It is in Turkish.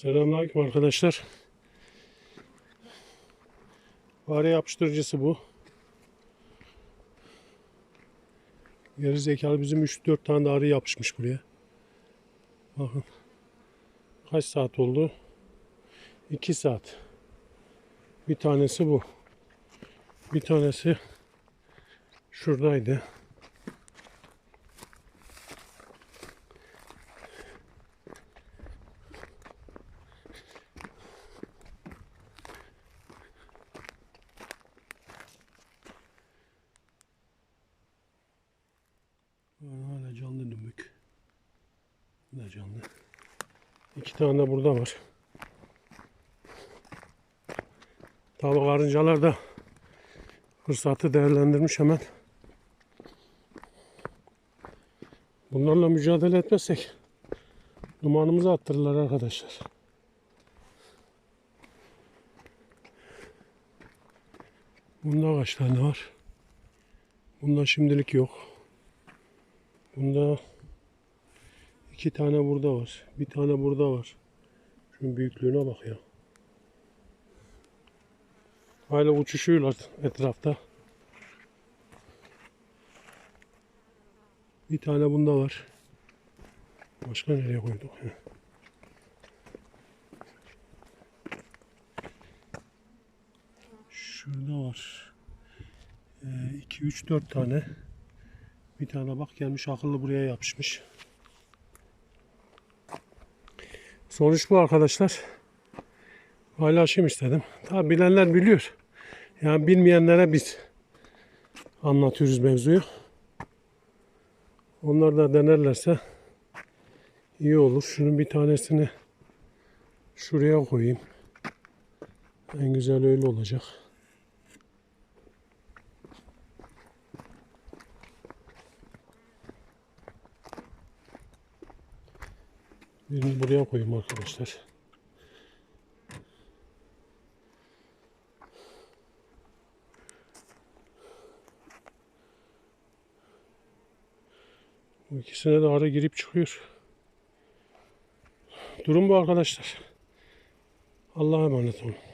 Selamünaleyküm arkadaşlar. Fare yapıştırıcısı bu. Geri zekalı bizim 3-4 tane de arı yapışmış buraya. Bakın. Kaç saat oldu? 2 saat. Bir tanesi bu. Bir tanesi şuradaydı. Hala canlı dümük. Bu da canlı. İki tane de burada var. Tabi karıncalar da fırsatı değerlendirmiş hemen. Bunlarla mücadele etmezsek dumanımızı attırırlar arkadaşlar. Bunda kaç tane var? Bunda şimdilik yok. Bunda iki tane burada var. Bir tane burada var. Şunun büyüklüğüne bak ya. Hala uçuşuyorlar etrafta. Bir tane bunda var. Başka nereye koyduk? Şurada var. 2 3 4 tane. Bir tane bak gelmiş akıllı buraya yapışmış. Sonuç bu arkadaşlar. Paylaşayım istedim. Tabi bilenler biliyor. Yani bilmeyenlere biz anlatıyoruz mevzuyu. Onlar da denerlerse iyi olur. Şunun bir tanesini şuraya koyayım. En güzel öyle olacak. Birini buraya koyayım arkadaşlar. Bu ikisine de ara girip çıkıyor. Durum bu arkadaşlar. Allah'a emanet olun.